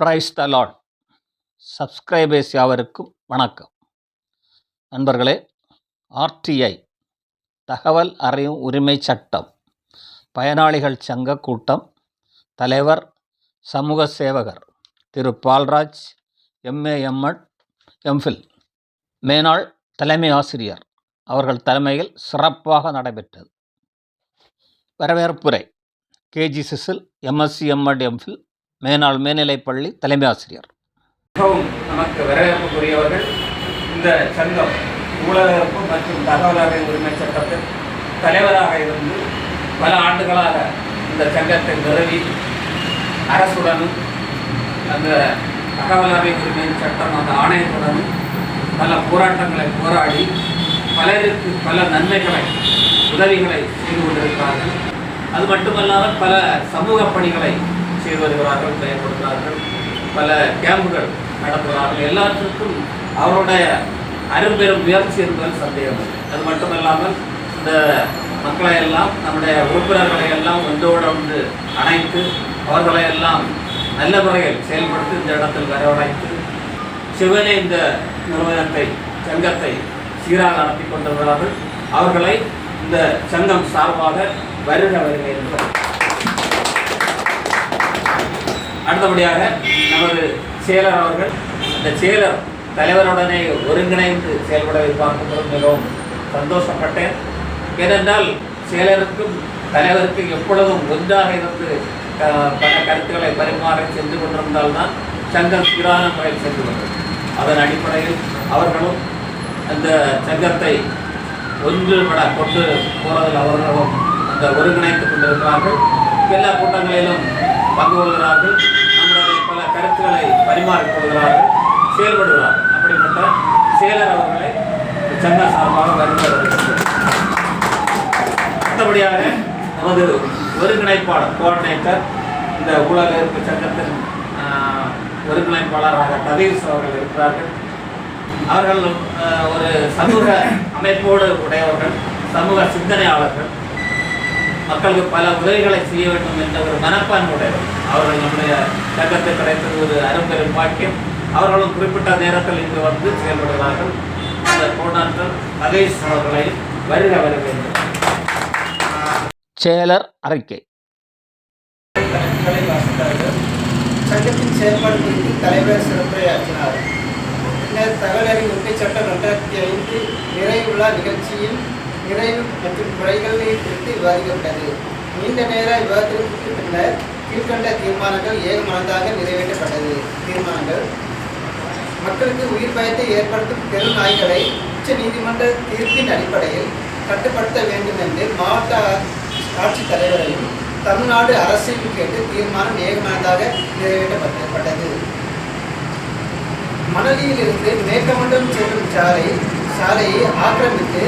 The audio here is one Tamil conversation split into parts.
பிரைஸ் த லார்ட் சப்ஸ்கிரைபர்ஸ் யாவருக்கும் வணக்கம். நண்பர்களே ஆர்டிஐ தகவல் அறியும் உரிமை சட்டம் பயனாளிகள் சங்க கூட்டம் தலைவர் சமூக சேவகர் திரு பால்ராஜ் எம்ஏ எம்எட் எம்ஃபில் மேனாள் தலைமை ஆசிரியர் அவர்கள் தலைமையில் சிறப்பாக நடைபெற்றது. வரவேற்புரை KG Cecil MSc MEd MPhil மேனாள் மேல்நிலைப்பள்ளி தலைமை ஆசிரியர். மிகவும் நமக்கு வரவேற்புக்குரியவர்கள் இந்த சங்கம் ஊழலமைப்பு மற்றும் தகவல் அறிவு உரிமை சட்டத்தில் தலைவராக இருந்து பல ஆண்டுகளாக இந்த சங்கத்தை நிறுவி அரசுடனும் அந்த தகவல் அறிவு உரிமை சட்டம் அந்த ஆணையத்துடனும் பல போராட்டங்களை போராடி பலருக்கு பல நன்மைகளை உதவிகளை செய்து கொண்டிருக்கிறார்கள். அது மட்டுமல்லாமல் பல சமூக பணிகளை செய்து வருகிறார்கள் செயல்படுகிறார்கள். பல கேம்புகள் நடத்துகிறார்கள் எல்லாற்றுக்கும் அவருடைய அரும்பெரும் முயற்சி என்பது சந்தேகம். அது மட்டுமல்லாமல் இந்த மக்களை எல்லாம் நம்முடைய உறுப்பினர்களை எல்லாம் ஒன்றோடு ஒன்று அணைத்து அவர்களை எல்லாம் நல்ல முறையில் செயல்படுத்தி இந்த இடத்தில் வரவழைத்து சிவனே இந்த நிறுவனத்தை சங்கத்தை சீராக நடத்தி கொண்டிருக்கிறார்கள். அவர்களை இந்த சங்கம் சார்பாக வருக வருக என்று அடுத்தபடியாக நமது செயலர் அவர்கள் அந்த செயலர் தலைவருடனே ஒருங்கிணைந்து செயல்பட வைப்பார்கள் மிகவும் சந்தோஷப்பட்டேன். ஏனென்றால் செயலருக்கும் தலைவருக்கும் எப்பொழுதும் ஒன்றாக இருந்து பல கருத்துக்களை பரிமாற சென்று கொண்டிருந்தால்தான் சங்கம் சீரான முறையில் சென்று வந்தது அதன் அடிப்படையில் அவர்களும் அந்த சங்கத்தை ஒன்றுபட கொண்டு போவதில் அவர்களும் அந்த ஒருங்கிணைத்துக் கொண்டிருக்கிறார்கள். எல்லா கூட்டங்களிலும் பங்கு கொள்கிறார்கள் நம்முடைய பல கருத்துக்களை பரிமாறிக் கொள்கிறார்கள் செயல்படுகிறார்கள் அப்படிப்பட்ட செயலர் அவர்களை சங்க சார்பாக வருகிறார்கள் அடுத்தபடியாக நமது ஒருங்கிணைப்பாளர் கோஆர்டினேட்டர் இந்த ஊழல் எதிர்ப்பு சங்கத்தின் ஆஹ், ஒருங்கிணைப்பாளராக கதீஷ் அவர்கள் இருக்கிறார்கள். அவர்கள் ஒரு சமூக அமைப்போடு உடையவர்கள் சமூக சிந்தனையாளர்கள். மக்களுக்கு பல உதவிகளை செய்ய வேண்டும் என்ற ஒரு மனப்பான்மையுடையவர் அவர்கள் நம்முடைய சங்கத்தில் கிடைத்தது ஒரு அரும்பெரும் பாக்கியம். அவர்களும் குறிப்பிட்ட நேரத்தில் இங்கு வந்து செயல்படுகிறார்கள். அந்த கோடாற்றல் அவர்களை வருக என்று. செயலர் அறிக்கை. சங்கத்தின் செயல்பாடு குறித்து தலைவர் சிறப்புரையாற்றினார். பின்னர் தகவலறி உரிமை சட்டம் ரெண்டாயிரத்தி ஐந்து நிறைவுள்ள நிகழ்ச்சியில் நிறைவு மற்றும் குறைகளை குறித்து விவாதிக்கப்பட்டது. நீண்ட நேர விவாதத்திற்கு பின்னர் கீழ்கண்ட தீர்மானங்கள் ஏகமனதாக நிறைவேற்றப்பட்டது. தீர்மானங்கள் மக்களுக்கு உயிர் பயத்தை ஏற்படுத்தும் பெரும் நாய்களை உச்ச நீதிமன்ற தீர்ப்பின் அடிப்படையில் கட்டுப்படுத்த வேண்டும் என்று மாவட்ட ஆட்சித் தலைவரையும் தமிழ்நாடு அரசையும் கேட்டு தீர்மானம் ஏகமனதாக நிறைவேற்றப்பட்டது. மணலியிலிருந்து மேற்கமண்டம் செல்லும் சாலை சாலையை ஆக்கிரமித்து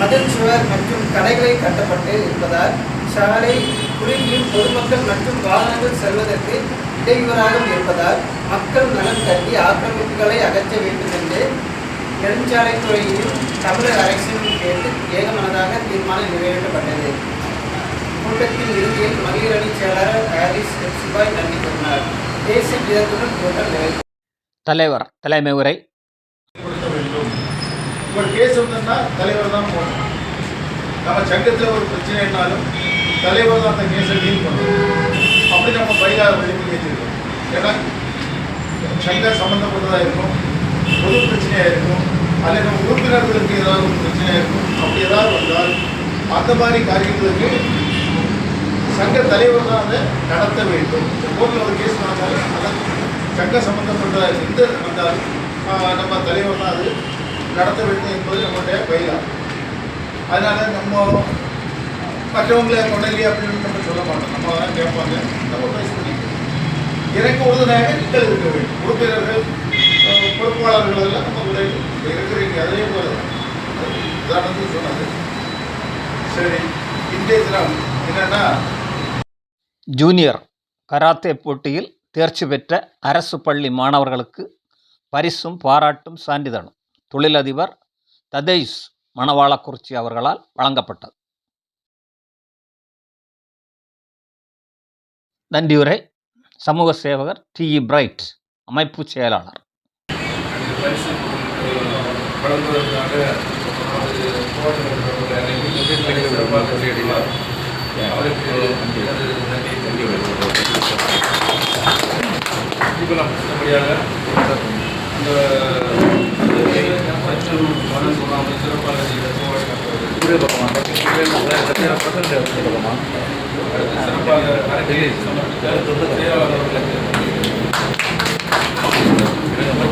மதில் சுவர் மற்றும் கடைகளை கட்டப்பட்டு இருப்பதால் சாலை குறுகியும் பொதுமக்கள் மற்றும் வாகனங்கள் செல்வதற்கு இடையூறாக இருப்பதால் மக்கள் நலன் கருதி ஆக்கிரமிப்புகளை அகற்ற வேண்டும் என்று நெடுஞ்சாலைத்துறையையும் தமிழக அரசையும் கேட்டு ஏகமனதாக தீர்மானம் நிறைவேற்றப்பட்டது. கூட்டத்தின் இறுதியில் மகளிர் அணி செயலாளர் ஹாரிஸ். சிவாய் நன்றி கூறினார். தேசிய கீதத்துடன் கூட்டம் நிறைவு. தலைவர் தலைமை உரை. ஒரு கேஸ் வந்ததுன்னா தலைவர் தான் போகணும் நம்ம சங்கத்தில் ஒரு பிரச்சனைனாலும் தலைவர் தான் அந்த கேஸை டீல் பண்ணணும். அப்படி நம்ம பயிலாக வெளியே வச்சிருக்கோம் ஏன்னா சங்க சம்மந்தப்பட்டதாக இருக்கும். பொது பிரச்சனையாக இருக்கும். அல்லது நம்ம உறுப்பினர்களுக்கு ஏதாவது ஒரு பிரச்சனையாக இருக்கும். அப்படி ஏதாவது வந்தால் அந்த மாதிரி காரியங்களுக்கு சங்க தலைவர் தான் அதை நடத்த வேண்டும். கோர்ட்டில் ஒரு கேஸ் நடந்தாலும் அதை சங்க சம்பந்தப்பட்ட எந்த வந்தால் நம்ம தலைவர் தான் அது நடத்த வேண்டும் என்பது நம்மளுடைய பயிலாகும். அதனால நம்ம மற்றவங்களை கொண்டலி அப்படின்னு நம்ம சொல்ல மாட்டோம். நம்ம தான் கேட்பாங்க. நம்ம பேச முடியும் எனக்கு உறுதுணையாக நீங்கள் இருக்க வேண்டும். உறுப்பினர்கள் பொறுப்பாளர்கள் எல்லாம் நம்ம கூட இருக்கிறீங்க. அதே போல உதாரணத்துக்கு சொன்னாங்க. சரி இந்திய தினம் என்னன்னா ஜூனியர் கராத்தே போட்டியில் தேர்ச்சி பெற்ற அரசு பள்ளி மாணவர்களுக்கு பரிசும் பாராட்டும் சான்றிதழும். தொழிலதிபர் ததேஷ் மணவாளக்குறிச்சி அவர்களால் வழங்கப்பட்டது. நன்றியுரை சமூக சேவகர் டிஇ பிரைட் அமைப்பு செயலாளர். சிறப்பாக சிறப்பாக அரங்கை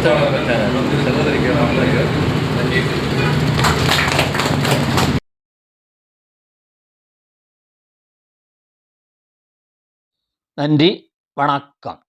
அவர்களுக்கு வந்து சகோதரிக்கு அவர்களுக்கு நன்றி நன்றி வணக்கம்.